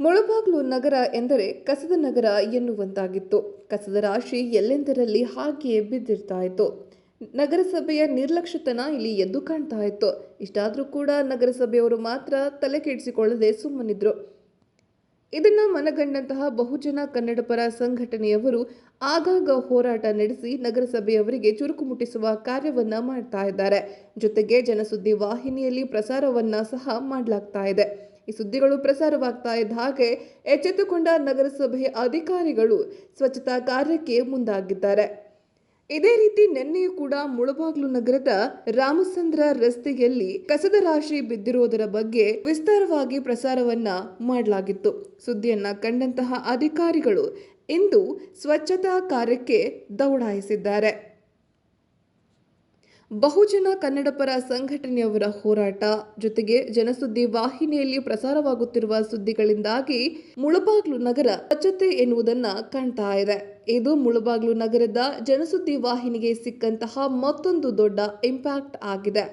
ಮುಳಬಾಗ್ಲು ನಗರ ಎಂದರೆ ಕಸದ ನಗರ ಎನ್ನುವಂತಾಗಿತ್ತು. ಕಸದ ರಾಶಿ ಎಲ್ಲೆಂದರಲ್ಲಿ ಹಾಗೆಯೇ ಬಿದ್ದಿರ್ತಾ ಇತ್ತು ನಗರಸಭೆಯ ನಿರ್ಲಕ್ಷ್ಯತನ ಇಲ್ಲಿ ಎದ್ದು ಕಾಣ್ತಾ ಇತ್ತು ಇಷ್ಟಾದರೂ ಕೂಡ ನಗರಸಭೆಯವರು ಮಾತ್ರ ತಲೆ ಕೆಡಿಸಿಕೊಳ್ಳದೆ ಸುಮ್ಮನಿದ್ರು. ಇದನ್ನು ಮನಗಂಡಂತಹ ಬಹುಜನ ಕನ್ನಡಪರ ಸಂಘಟನೆಯವರು ಆಗಾಗ ಹೋರಾಟ ನಡೆಸಿ ನಗರಸಭೆಯವರಿಗೆ ಚುರುಕು ಮುಟ್ಟಿಸುವ ಕಾರ್ಯವನ್ನ ಮಾಡ್ತಾ ಇದ್ದಾರೆ ಜೊತೆಗೆ ಜನಸುದ್ದಿ ವಾಹಿನಿಯಲ್ಲಿ ಪ್ರಸಾರವನ್ನ ಸಹ ಮಾಡಲಾಗ್ತಾ ಇದೆ ಈ ಸುದ್ದಿಗಳು ಪ್ರಸಾರವಾಗ್ತಾ ಇದ್ದ ಹಾಗೆ ಎಚ್ಚೆತ್ತುಕೊಂಡ ನಗರಸಭೆ ಅಧಿಕಾರಿಗಳು ಸ್ವಚ್ಛತಾ ಕಾರ್ಯಕ್ಕೆ ಮುಂದಾಗಿದ್ದಾರೆ. ಇದೇ ರೀತಿ ನಿನ್ನೆಯೂ ಕೂಡ ಮುಳಬಾಗ್ಲು ನಗರದ ರಾಮಚಂದ್ರ ರಸ್ತೆಯಲ್ಲಿ ಕಸದ ರಾಶಿ ಬಿದ್ದಿರುವುದರ ಬಗ್ಗೆ ವಿಸ್ತಾರವಾಗಿ ಪ್ರಸಾರವನ್ನ ಮಾಡಲಾಗಿತ್ತು. ಸುದ್ದಿಯನ್ನ ಕಂಡಂತಹ ಅಧಿಕಾರಿಗಳು ಇಂದು ಸ್ವಚ್ಛತಾ ಕಾರ್ಯಕ್ಕೆ ದೌಡಾಯಿಸಿದ್ದಾರೆ. ಬಹುಜನ ಕನ್ನಡಪರ ಸಂಘಟನೆಯವರ ಹೋರಾಟ, ಜೊತೆಗೆ ಜನಸುದ್ದಿ ವಾಹಿನಿಯಲ್ಲಿ ಪ್ರಸಾರವಾಗುತ್ತಿರುವ ಸುದ್ದಿಗಳಿಂದಾಗಿ ಮುಳಬಾಗ್ಲು ನಗರ ಸ್ವಚ್ಛತೆ ಎನ್ನುವುದನ್ನ ಕಾಣ್ತಾ ಇದೆ. ಇದು ಮುಳಬಾಗ್ಲು ನಗರದ ಜನಸುದ್ದಿ ವಾಹಿನಿಗೆ ಸಿಕ್ಕಂತಹ ಮತ್ತೊಂದು ದೊಡ್ಡ ಇಂಪ್ಯಾಕ್ಟ್ ಆಗಿದೆ.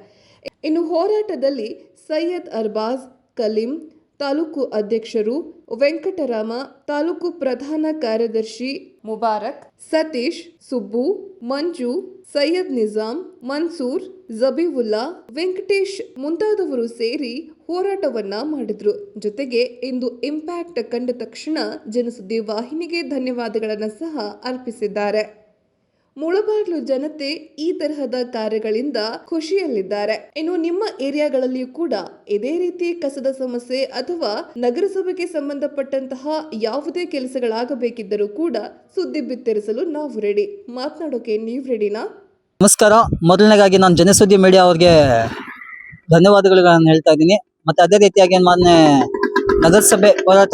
ಇನ್ನು ಹೋರಾಟದಲ್ಲಿ ಸೈಯದ್ ಅರ್ಬಾಜ್, ಕಲೀಂ ತಾಲೂಕು ಅಧ್ಯಕ್ಷರು ವೆಂಕಟರಾಮ, ತಾಲೂಕು ಪ್ರಧಾನ ಕಾರ್ಯದರ್ಶಿ ಮುಬಾರಕ್, ಸತೀಶ್, ಸುಬ್ಬು, ಮಂಜು, ಸೈಯದ್ ನಿಜಾಮ್ ಮನ್ಸೂರ್, ಜಬೀವುಲ್ಲಾ, ವೆಂಕಟೇಶ್ ಮುಂತಾದವರು ಸೇರಿ ಹೋರಾಟವನ್ನ ಮಾಡಿದ್ರು. ಜೊತೆಗೆ ಇಂದು ಇಂಪ್ಯಾಕ್ಟ್ ಕಂಡ ತಕ್ಷಣ ಜನಸುದ್ದಿ ವಾಹಿನಿಗೆ ಧನ್ಯವಾದಗಳನ್ನು ಸಹ ಅರ್ಪಿಸಿದ್ದಾರೆ. ಮುಳಬಾಗ್ಲು ಜನತೆ ಈ ತರಹದ ಕಾರ್ಯಗಳಿಂದ ಖುಷಿಯಲ್ಲಿದ್ದಾರೆ. ಇನ್ನು ನಿಮ್ಮ ಏರಿಯಾಗಳಲ್ಲಿಯೂ ಕೂಡ ಇದೇ ರೀತಿ ಕಸದ ಸಮಸ್ಯೆ ಅಥವಾ ನಗರಸಭೆಗೆ ಸಂಬಂಧಪಟ್ಟಂತಹ ಯಾವುದೇ ಕೆಲಸಗಳಾಗಬೇಕಿದ್ದರೂ ಕೂಡ ಸುದ್ದಿ ಬಿತ್ತರಿಸಲು ನಾವು ರೆಡಿ ಮಾತನಾಡೋಕೆ ನೀವು ರೆಡಿನಾ ನಮಸ್ಕಾರ. ಮೊದಲನೇದಾಗಿ ನಾನು ಜನಸುದ್ದಿ ಮೀಡಿಯಾ ಅವ್ರಿಗೆ ಧನ್ಯವಾದಗಳನ್ನು ಹೇಳ್ತಾ ಇದ್ದೀನಿ. ಮತ್ತೆ ಅದೇ ರೀತಿಯಾಗಿ ಮೊನ್ನೆ ನಗರಸಭೆ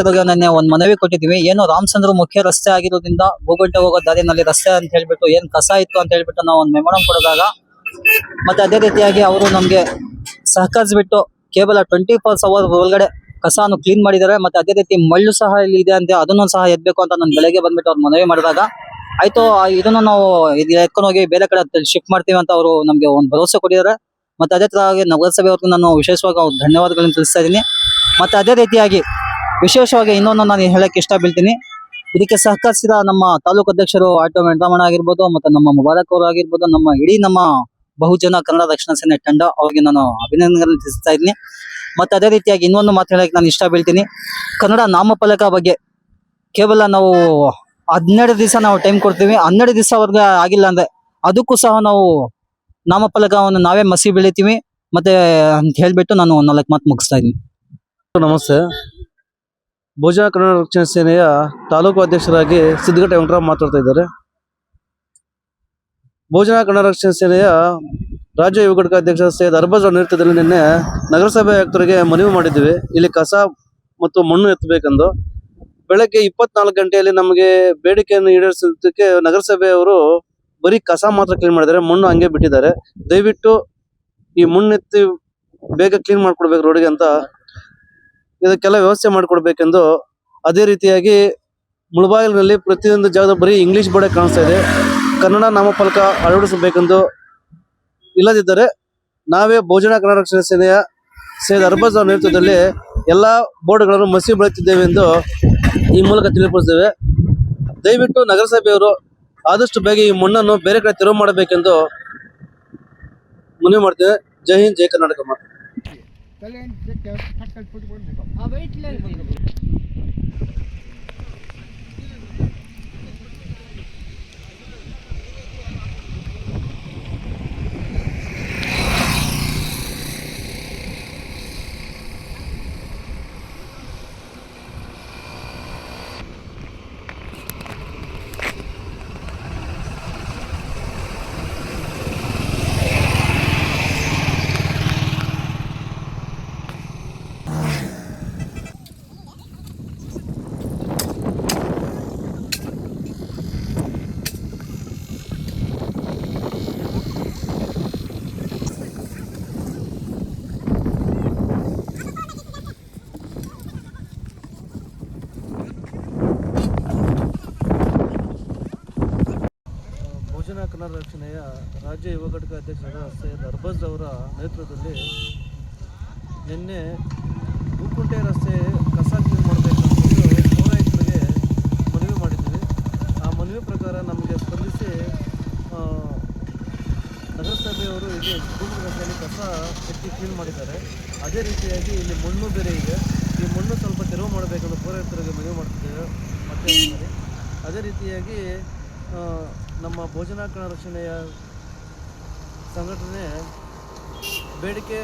ಬಗ್ಗೆ ನನ್ನ ಒಂದು ಮನವಿ ಕೊಟ್ಟಿದ್ದೀವಿ. ಏನು ರಾಮಚಂದ್ರ ಮುಖ್ಯ ರಸ್ತೆ ಆಗಿರೋದ್ರಿಂದ ಗೋಗಂಟೆ ಹೋಗೋ ದಾರಿನಲ್ಲಿ ರಸ್ತೆ ಅಂತ ಹೇಳ್ಬಿಟ್ಟು ಏನು ಕಸ ಇತ್ತು ಅಂತ ಹೇಳ್ಬಿಟ್ಟು ನಾವು ಒಂದು ಮೆಮೊರಂ ಕೊಡಿದಾಗ ಮತ್ತೆ ಅದೇ ರೀತಿಯಾಗಿ ಅವರು ನಮಗೆ ಸಹಕರಿಸ್ಬಿಟ್ಟು ಕೇವಲ ಟ್ವೆಂಟಿ ಫೋರ್ ಅವರ್ ಒಳಗಡೆ ಕಸಾನು ಕ್ಲೀನ್ ಮಾಡಿದ್ದಾರೆ. ಮತ್ತೆ ಅದೇ ರೀತಿ ಮಳ್ಳು ಸಹ ಇಲ್ಲಿ ಇದೆ ಅಂತ ಅದನ್ನು ಸಹ ಎದ್ಬೇಕು ಅಂತ ನಾನು ಬೆಳಗ್ಗೆ ಬಂದ್ಬಿಟ್ಟು ಅವ್ರು ಮನವಿ ಮಾಡಿದಾಗ, ಆಯ್ತು ಇದನ್ನು ನಾವು ಇದು ಎತ್ಕೊಂಡು ಹೋಗಿ ಬೇರೆ ಕಡೆ ಶಿಫ್ಟ್ ಮಾಡ್ತೀವಿ ಅಂತ ಅವರು ನಮಗೆ ಒಂದು ಭರವಸೆ ಕೊಟ್ಟಿದ್ದಾರೆ. ಮತ್ತೆ ಅದೇ ತರವಾಗಿ ನಗರಸಭೆ ಅವ್ರಿಗೆ ನಾನು ವಿಶೇಷವಾಗಿ ಧನ್ಯವಾದಗಳನ್ನು ತಿಳಿಸ್ತಾ ಇದ್ದೀನಿ. ಮತ್ತೆ ಅದೇ ರೀತಿಯಾಗಿ ವಿಶೇಷವಾಗಿ ಇನ್ನೊಂದು ನಾನು ಹೇಳಕ್ಕೆ ಇಷ್ಟ ಬೀಳ್ತೀನಿ ಇದಕ್ಕೆ ಸಹಕರಿಸಿದ ನಮ್ಮ ತಾಲೂಕು ಅಧ್ಯಕ್ಷರು ಆಟೋ ವೆಂಕಟರಮಣ ಆಗಿರ್ಬೋದು ಮತ್ತೆ ನಮ್ಮ ಮುಬಾರಕ್ ಅವರು ಆಗಿರ್ಬೋದು, ನಮ್ಮ ಇಡೀ ನಮ್ಮ ಬಹುಜನ ಕನ್ನಡ ರಕ್ಷಣಾ ಸೇನೆ ತಂಡ ಅವ್ರಿಗೆ ನಾನು ಅಭಿನಂದನೆಗಳನ್ನು ತಿಳಿಸ್ತಾ ಇದ್ದೀನಿ. ಮತ್ತೆ ಅದೇ ರೀತಿಯಾಗಿ ಇನ್ನೊಂದು ಮಾತು ಹೇಳಕ್ಕೆ ನಾನು ಇಷ್ಟ ಬೀಳ್ತೀನಿ ಕನ್ನಡ ನಾಮಫಲಕ ಬಗ್ಗೆ ಕೇವಲ ನಾವು ಹನ್ನೆರಡು ದಿವಸ ನಾವು ಟೈಮ್ ಕೊಡ್ತೀವಿ. ಹನ್ನೆರಡು ದಿವಸವರೆಗೆ ಆಗಿಲ್ಲ ಅಂದ್ರೆ ಅದಕ್ಕೂ ಸಹ ನಾವು ನಾಮಫಲಕವನ್ನು ನಾವೇ ಮಸಿ ಬೆಳಿತೀವಿ. ಮತ್ತೆ ಅಂತ ಹೇಳ್ಬಿಟ್ಟು ನಾನು ನಾಲ್ಕು ಮಾತು ಮುಗಿಸ್ತಾ ಇದ್ದೀನಿ. ನಮಸ್ತೆ. ಭೋಜನ ಕನ್ನಡ ರಕ್ಷಣಾ ಸೇನೆಯ ತಾಲೂಕು ಅಧ್ಯಕ್ಷರಾಗಿ ಸಿದ್ಧಗಟ್ಟೆ ವೆಂಕಟರಾವ್ ಮಾತಾಡ್ತಾ ಇದ್ದಾರೆ. ಭೋಜನ ಕನ್ನಡ ರಕ್ಷಣಾ ಸೇನೆಯ ರಾಜ್ಯ ಯುವ ಘಟಕ ಅಧ್ಯಕ್ಷ ಸೈಯದ್ ಅರ್ಬಜ್ ನೇತೃತ್ವದಲ್ಲಿ ನಿನ್ನೆ ನಗರಸಭೆ ಆಯುಕ್ತರಿಗೆ ಮನವಿ ಮಾಡಿದ್ವಿ. ಇಲ್ಲಿ ಕಸ ಮತ್ತು ಮಣ್ಣು ಎತ್ತಬೇಕೆಂದು. ಬೆಳಗ್ಗೆ ಇಪ್ಪತ್ನಾಲ್ಕು ಗಂಟೆಯಲ್ಲಿ ನಮಗೆ ಬೇಡಿಕೆಯನ್ನು ಈಡೇರಿಸೋದಕ್ಕೆ ನಗರಸಭೆಯವರು ಬರೀ ಕಸ ಮಾತ್ರ ಕ್ಲೀನ್ ಮಾಡಿದ್ದಾರೆ. ಮಣ್ಣು ಹಂಗೆ ಬಿಟ್ಟಿದ್ದಾರೆ. ದಯವಿಟ್ಟು ಈ ಮಣ್ಣೆತ್ತಿ ಬೇಗ ಕ್ಲೀನ್ ಮಾಡ್ಕೊಡ್ಬೇಕು ರೋಡಿಗೆ ಅಂತ ಇದಕ್ಕೆಲ್ಲ ವ್ಯವಸ್ಥೆ ಮಾಡಿಕೊಡ್ಬೇಕೆಂದು ಅದೇ ರೀತಿಯಾಗಿ ಮುಳಬಾಗಿಲಿನಲ್ಲಿ ಪ್ರತಿಯೊಂದು ಜಾಗದ ಬರೀ ಇಂಗ್ಲಿಷ್ ಬೋರ್ಡೇ ಕಾಣಿಸ್ತಾ ಇದೆ. ಕನ್ನಡ ನಾಮಫಲಕ ಅಳವಡಿಸಬೇಕೆಂದು ಇಲ್ಲದಿದ್ದರೆ ನಾವೇ ಭೋಜನ ಕನ್ನಡ ರಕ್ಷಣಾ ಸೇನೆಯ ಸೈಯದ್ ಅರ್ಬಜ್ ಅವರ ನೇತೃತ್ವದಲ್ಲಿ ಎಲ್ಲ ಬೋರ್ಡ್ಗಳನ್ನು ಮಸಿ ಬೆಳೆಯುತ್ತಿದ್ದೇವೆ ಎಂದು ಈ ಮೂಲಕ ತಿಳಿಪಡಿಸ್ತೇವೆ ದಯವಿಟ್ಟು ನಗರಸಭೆಯವರು ಆದಷ್ಟು ಬೇಗ ಈ ಮಣ್ಣನ್ನು ಬೇರೆ ಕಡೆ ತೆರವು ಮಾಡಬೇಕೆಂದು ಮನವಿ ಮಾಡ್ತೇವೆ. ಜೈ ಹಿಂದ್, ಜೈ ಕರ್ನಾಟಕ ಮಾತು ಭೋಜನ ಸಂಘಟನೆಯ ರಾಜ್ಯ ಯುವ ಘಟಕ ಅಧ್ಯಕ್ಷರ ಸೈಯದ್ ಅರ್ಬಜ್ ಅವರ ನೇತೃತ್ವದಲ್ಲಿ ನಿನ್ನೆ ಹೂಕುಂಟೆ ರಸ್ತೆ ಕಸ ಕ್ಲೀನ್ ಮಾಡಬೇಕಂತಂದು ಪೌರಾಯುಕ್ತರಿಗೆ ಮನವಿ ಮಾಡಿದ್ದೀವಿ ಆ ಮನವಿ ಪ್ರಕಾರ ನಮಗೆ ಸ್ಪಂದಿಸಿ ನಗರಸಭೆಯವರು ಇಲ್ಲಿ ಗೂಗಲ್ ರಸ್ತೆಯಲ್ಲಿ ಕಸ ಹೆಚ್ಚಿ ಕ್ಲೀನ್ ಮಾಡಿದ್ದಾರೆ. ಅದೇ ರೀತಿಯಾಗಿ ಇಲ್ಲಿ ಮಣ್ಣು ಬೇರೆ ಇದೆ. ಈ ಮಣ್ಣು ಸ್ವಲ್ಪ ತೆರವು ಮಾಡಬೇಕಂತ ಪೌರಾಯುಕ್ತರಿಗೆ ಮನವಿ ಮಾಡ್ತಿದ್ದೇವೆ. ಮತ್ತೆ ಅದೇ ರೀತಿಯಾಗಿ ಆ, ಭೋಜನ ಕಣ ರಕ್ಷಣೆಯ ಸಂಘಟನೆ ಬೇಡಿಕೆ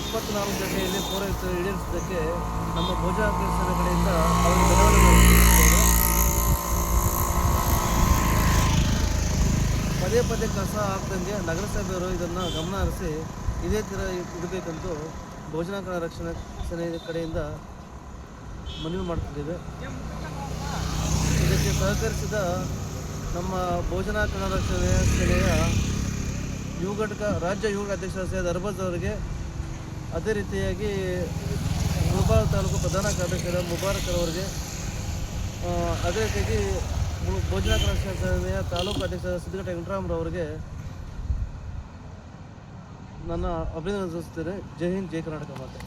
ಇಪ್ಪತ್ನಾಲ್ಕು ಗಂಟೆಯಲ್ಲಿ ಪೂರೈಸಲು ಈಡೇರಿಸಿದ್ದಕ್ಕೆ ನಮ್ಮ ಭೋಜನ ಕಡೆಯಿಂದ ಅವರು ಬೆಳವಣಿಗೆ. ಪದೇ ಪದೇ ಕಸ ಆಗ್ತಂಗೆ ನಗರಸಭೆಯವರು ಇದನ್ನು ಗಮನ ಹರಿಸಿ ಇದೇ ಥರ ಇಡಬೇಕಂತೂ ಭೋಜನಾಕರಣ ರಕ್ಷಣಾ ಸೇನೆ ಕಡೆಯಿಂದ ಮನವಿ ಮಾಡ್ತಿದ್ದೇವೆ ಇದಕ್ಕೆ ಸಹಕರಿಸಿದ ನಮ್ಮ ಭೋಜನಾ ಕನ್ನಡ ಸೇನೆಯ ಯುವ ಘಟಕ ರಾಜ್ಯ ಯುವ ಅಧ್ಯಕ್ಷ ಸೈಯದ್ ಅರ್ಬಜ್ ಅವರಿಗೆ ಅದೇ ರೀತಿಯಾಗಿ ಮುಳಬಾಲ್ ತಾಲೂಕು ಪ್ರಧಾನ ಕಾರ್ಯದರ್ಶಿ ಮುಬಾರಕ್ ಅವರಿಗೆ ಅದೇ ರೀತಿಯಾಗಿ ಭೋಜನಾ ಕನ್ನಡ ಸೇನೆಯ ತಾಲೂಕು ಅಧ್ಯಕ್ಷ ಸಿದ್ದಗಟ್ಟ ವೆಂಕಟರಾಮರವರಿಗೆ ನನ್ನ ಅಭಿನಂದನೆ ಸಲ್ಲಿಸುತ್ತೇನೆ. ಜೈ ಹಿಂದ್, ಜೈ ಕರ್ನಾಟಕ ಮಾತೆ.